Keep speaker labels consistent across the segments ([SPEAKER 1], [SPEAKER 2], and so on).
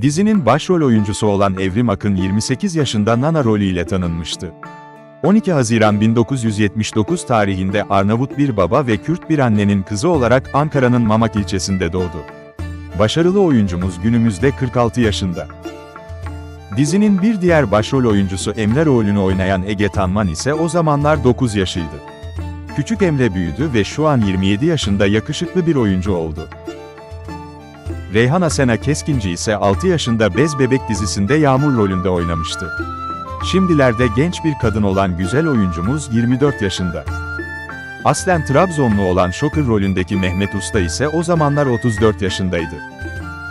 [SPEAKER 1] Dizinin başrol oyuncusu olan Evrim Akın 28 yaşında Nana rolüyle tanınmıştı. 12 Haziran 1979 tarihinde Arnavut bir baba ve Kürt bir annenin kızı olarak Ankara'nın Mamak ilçesinde doğdu. Başarılı oyuncumuz günümüzde 46 yaşında. Dizinin bir diğer başrol oyuncusu Emre rolünü oynayan Ege Tanman ise o zamanlar 9 yaşıydı. Küçük Emre büyüdü ve şu an 27 yaşında yakışıklı bir oyuncu oldu. Reyhan Asena Keskinci ise 6 yaşında Bez Bebek dizisinde Yağmur rolünde oynamıştı. Şimdilerde genç bir kadın olan güzel oyuncumuz 24 yaşında. Aslen Trabzonlu olan Şokır rolündeki Mehmet Usta ise o zamanlar 34 yaşındaydı.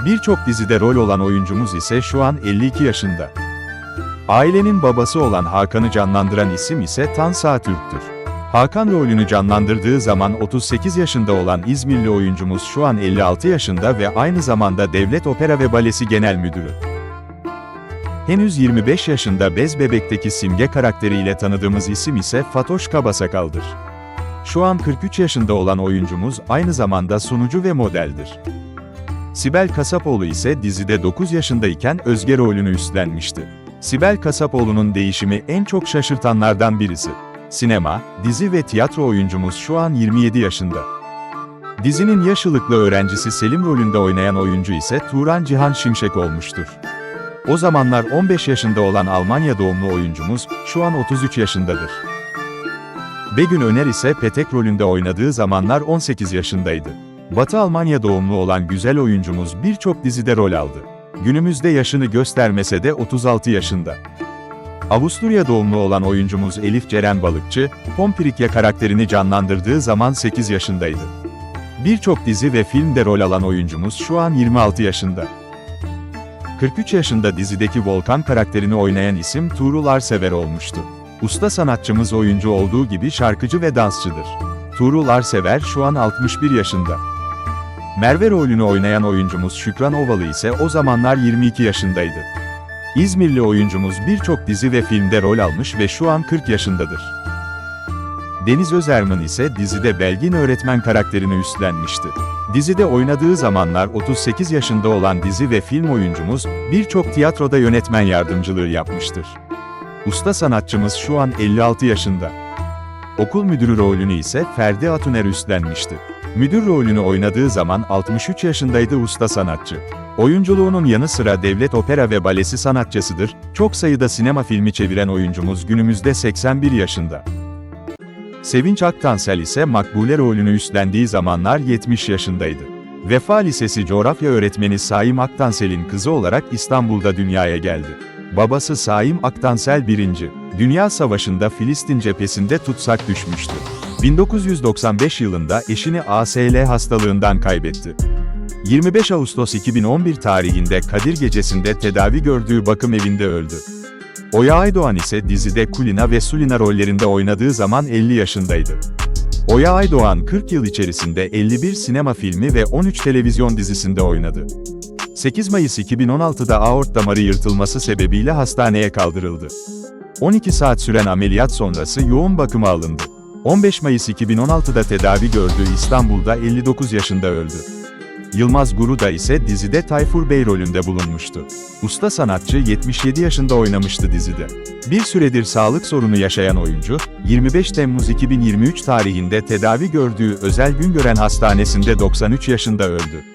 [SPEAKER 1] Birçok dizide rol olan oyuncumuz ise şu an 52 yaşında. Ailenin babası olan Hakan'ı canlandıran isim ise Tansa Türk'tür. Hakan rolünü canlandırdığı zaman 38 yaşında olan İzmirli oyuncumuz şu an 56 yaşında ve aynı zamanda Devlet Opera ve Balesi Genel Müdürü. Henüz 25 yaşında Bez Bebek'teki simge karakteriyle tanıdığımız isim ise Fatoş Kabasakal'dır. Şu an 43 yaşında olan oyuncumuz aynı zamanda sunucu ve modeldir. Sibel Kasapoğlu ise dizide 9 yaşındayken Özge rolünü üstlenmişti. Sibel Kasapoğlu'nun değişimi en çok şaşırtanlardan birisi. Sinema, dizi ve tiyatro oyuncumuz şu an 27 yaşında. Dizinin yaşlılıklı öğrencisi Selim rolünde oynayan oyuncu ise Turan Cihan Şimşek olmuştur. O zamanlar 15 yaşında olan Almanya doğumlu oyuncumuz, şu an 33 yaşındadır. Begün Öner ise Petek rolünde oynadığı zamanlar 18 yaşındaydı. Batı Almanya doğumlu olan güzel oyuncumuz birçok dizide rol aldı. Günümüzde yaşını göstermese de 36 yaşında. Avusturya doğumlu olan oyuncumuz Elif Ceren Balıkçı, Pompirikya karakterini canlandırdığı zaman 8 yaşındaydı. Birçok dizi ve filmde rol alan oyuncumuz şu an 26 yaşında. 43 yaşında dizideki Volkan karakterini oynayan isim Tuğrul Arsever olmuştu. Usta sanatçımız oyuncu olduğu gibi şarkıcı ve dansçıdır. Tuğrul Arsever şu an 61 yaşında. Merve rolünü oynayan oyuncumuz Şükran Ovalı ise o zamanlar 22 yaşındaydı. İzmirli oyuncumuz birçok dizi ve filmde rol almış ve şu an 40 yaşındadır. Deniz Özerman ise dizide Belgin öğretmen karakterini üstlenmişti. Dizide oynadığı zamanlar 38 yaşında olan dizi ve film oyuncumuz, birçok tiyatroda yönetmen yardımcılığı yapmıştır. Usta sanatçımız şu an 56 yaşında. Okul müdürü rolünü ise Ferdi Atuner üstlenmişti. Müdür rolünü oynadığı zaman 63 yaşındaydı usta sanatçı. Oyunculuğunun yanı sıra devlet opera ve balesi sanatçısıdır, çok sayıda sinema filmi çeviren oyuncumuz günümüzde 81 yaşında. Sevinç Aktansel ise Makbule rolünü üstlendiği zamanlar 70 yaşındaydı. Vefa Lisesi coğrafya öğretmeni Saim Aktansel'in kızı olarak İstanbul'da dünyaya geldi. Babası Saim Aktansel 1. Dünya Savaşı'nda Filistin cephesinde tutsak düşmüştü. 1995 yılında eşini ASL hastalığından kaybetti. 25 Ağustos 2011 tarihinde Kadir Gecesi'nde tedavi gördüğü bakım evinde öldü. Oya Aydoğan ise dizide Kulina ve Sulina rollerinde oynadığı zaman 50 yaşındaydı. Oya Aydoğan 40 yıl içerisinde 51 sinema filmi ve 13 televizyon dizisinde oynadı. 8 Mayıs 2016'da aort damarı yırtılması sebebiyle hastaneye kaldırıldı. 12 saat süren ameliyat sonrası yoğun bakıma alındı. 15 Mayıs 2016'da tedavi gördüğü İstanbul'da 59 yaşında öldü. Yılmaz Guruda ise dizide Tayfur Bey rolünde bulunmuştu. Usta sanatçı 77 yaşında oynamıştı dizide. Bir süredir sağlık sorunu yaşayan oyuncu, 25 Temmuz 2023 tarihinde tedavi gördüğü Özel Güngören Hastanesi'nde 93 yaşında öldü.